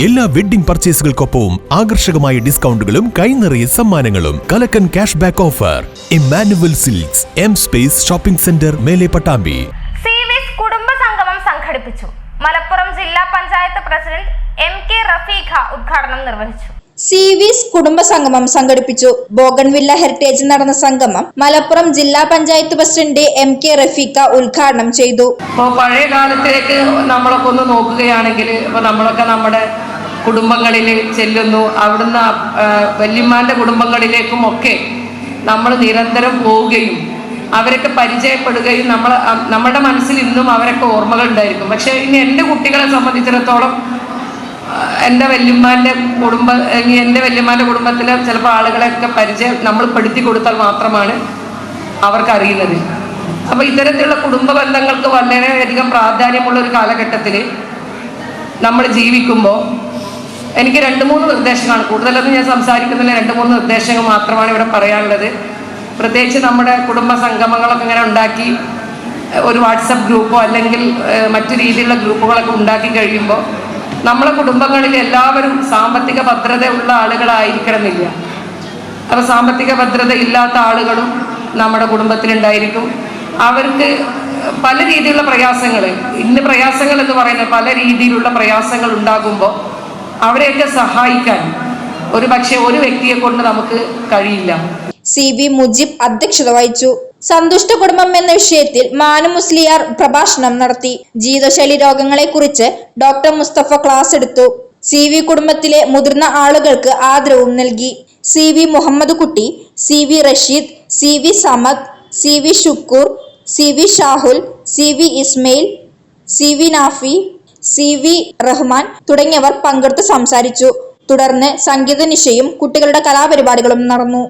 എല്ലാ വെഡ്ഡിംഗ് പർച്ചേസുകൾക്കൊപ്പവും ആകർഷകമായ ഡിസ്കൗണ്ടുകളും കൈനിറയ സമ്മാനങ്ങളും കലക്കൻ cash back offer Emmanuel Silks M space shopping centre Mele Pattambi. കുടുംബ സംഗമം സംഘടിപ്പിച്ചു. മലപ്പുറം ജില്ലാ panchayat president M K Rafeeqa ഉദ്ഘാടനം നിർവഹിച്ചു. സീവീസ് കുടുംബ സംഗമം സംഘടിപ്പിച്ചു. ബോഗൺവില്ല ഹെറിറ്റേജ് നടന്ന സംഗമം മലപ്പുറം ജില്ലാ panchayat president M K Rafeeqa ഉദ്ഘാടനം ചെയ്തു. ഇപ്പോൾ പഴയ കാലത്തേക്ക് നമ്മളൊക്കെ ഒന്ന് നോക്കുകയാണെങ്കിൽ നമ്മളൊക്കെ നമ്മുടെ കുടുംബങ്ങളിൽ ചെല്ലുന്നു. അവിടുന്ന് വല്യമാന്റെ കുടുംബങ്ങളിലേക്കും ഒക്കെ നമ്മൾ നിരന്തരം പോവുകയും അവരൊക്കെ പരിചയപ്പെടുകയും നമ്മൾ നമ്മുടെ മനസ്സിൽ ഇന്നും അവരൊക്കെ ഓർമ്മകൾ ഉണ്ടായിരിക്കും. പക്ഷേ ഇനി എന്റെ കുട്ടികളെ സംബന്ധിച്ചിടത്തോളം എന്റെ വല്യമ്മാന്റെ കുടുംബം എന്റെ വല്യമ്മാന്റെ കുടുംബത്തിലെ ചിലപ്പോൾ ആളുകളെയൊക്കെ പരിചയം നമ്മൾ പെടുത്തി കൊടുത്താൽ മാത്രമാണ് അവർക്കറിയുന്നത്. അപ്പോൾ ഇത്തരത്തിലുള്ള കുടുംബ ബന്ധങ്ങൾക്ക് വളരെയധികം പ്രാധാന്യമുള്ള ഒരു കാലഘട്ടത്തിൽ നമ്മൾ ജീവിക്കുമ്പോൾ എനിക്ക് രണ്ട് മൂന്ന് നിർദ്ദേശങ്ങളാണ്. കൂടുതലൊന്നും ഞാൻ സംസാരിക്കുന്നില്ല. രണ്ട് മൂന്ന് നിർദ്ദേശങ്ങൾ മാത്രമാണ് ഇവിടെ പറയാനുള്ളത്. പ്രത്യേകിച്ച് നമ്മുടെ കുടുംബ സംഗമങ്ങളൊക്കെ ഇങ്ങനെ ഉണ്ടാക്കി ഒരു വാട്സപ്പ് ഗ്രൂപ്പോ അല്ലെങ്കിൽ മറ്റു രീതിയിലുള്ള ഗ്രൂപ്പുകളൊക്കെ ഉണ്ടാക്കി കഴിയുമ്പോൾ നമ്മളെ കുടുംബങ്ങളിൽ എല്ലാവരും സാമ്പത്തിക ഭദ്രതയുള്ള ആളുകളായിരിക്കണമെന്നില്ല. അപ്പോൾ സാമ്പത്തിക ഭദ്രത ഇല്ലാത്ത ആളുകളും നമ്മുടെ കുടുംബത്തിലുണ്ടായിരിക്കും. അവർക്ക് പല രീതിയിലുള്ള പ്രയാസങ്ങൾ ഇന്ന് പ്രയാസങ്ങൾ എന്ന് പറയുന്നത് പല രീതിയിലുള്ള പ്രയാസങ്ങൾ ഉണ്ടാകുമ്പോൾ അവരെയൊക്കെ സഹായിക്കാൻ ഒരു പക്ഷേ ഒരു വ്യക്തിയെ കൊണ്ട് നമുക്ക് കഴിയില്ല. സി വി മുജിബ് അധ്യക്ഷത വഹിച്ചു. സന്തുഷ്ട കുടുംബം എന്ന വിഷയത്തിൽ മാനു മുസ്ലിയാർ പ്രഭാഷണം നടത്തി. ജീവിതശൈലി രോഗങ്ങളെ കുറിച്ച് ഡോക്ടർ മുസ്തഫ ക്ലാസ് എടുത്തു. സി വി കുടുംബത്തിലെ മുതിർന്ന ആളുകൾക്ക് ആദരവും നൽകി. C V Muhammad Kutty C V Rasheed C V Samad C V Shukkur C V Shahul C V Ismail C V Nafi C V Rahman തുടങ്ങിയവർ പങ്കെടുത്ത് സംസാരിച്ചു. തുടർന്ന് സംഗീത നിശയും കുട്ടികളുടെ കലാപരിപാടികളും നടന്നു.